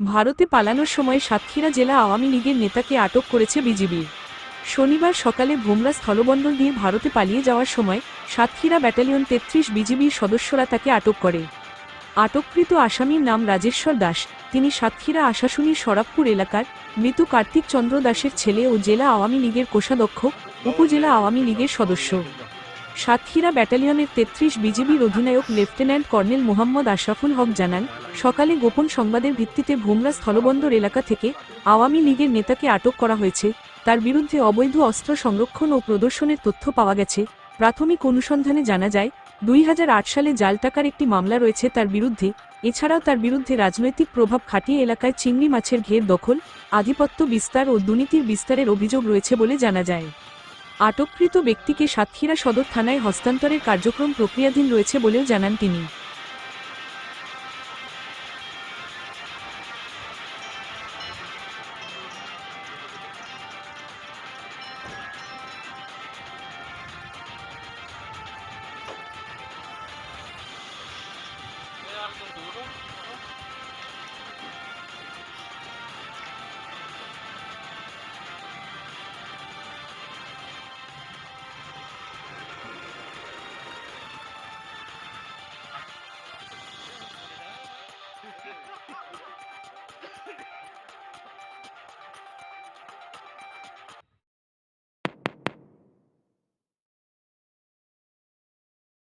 ভারতে পালানোর সময় সাতক্ষীরা জেলা আওয়ামী লীগের নেতাকে আটক করেছে বিজিবি। শনিবার সকালে ভোমরা স্থলবন্দর দিয়ে ভারতে পালিয়ে যাওয়ার সময় সাতক্ষীরা ব্যাটালিয়ন তেত্রিশ বিজিবির সদস্যরা তাকে আটক করে। আটককৃত আসামির নাম রাজেশ্বর দাস। তিনি সাতক্ষীরা আশাশুনির সরাবপুর এলাকার মৃত কার্তিক চন্দ্র দাসের ছেলে ও জেলা আওয়ামী লীগের কোষাধ্যক্ষ, উপজেলা আওয়ামী লীগের সদস্য। সাতক্ষীরা ব্যাটালিয়নের তেত্রিশ বিজিবির অধিনায়ক লেফটেন্যান্ট কর্নেল মোহাম্মদ আশরাফুল হক জানান, সকালে গোপন সংবাদের ভিত্তিতে ভোমরা স্থলবন্দর এলাকা থেকে আওয়ামী লীগের নেতাকে আটক করা হয়েছে। তার বিরুদ্ধে অবৈধ অস্ত্র সংরক্ষণ ও প্রদর্শনের তথ্য পাওয়া গেছে। প্রাথমিক অনুসন্ধানে জানা যায়, দুই হাজার আট সালে জাল টাকার একটি মামলা রয়েছে তার বিরুদ্ধে। এছাড়াও তার বিরুদ্ধে রাজনৈতিক প্রভাব খাটিয়ে এলাকায় চিংড়ি মাছের ঘের দখল, আধিপত্য বিস্তার ও দুর্নীতির বিস্তারের অভিযোগ রয়েছে বলে জানা যায়। আটককৃত ব্যক্তিকে সাতক্ষীরা সদর থানায় হস্তান্তরের কার্যক্রম প্রক্রিয়াধীন রয়েছে বলেও জানান তিনি।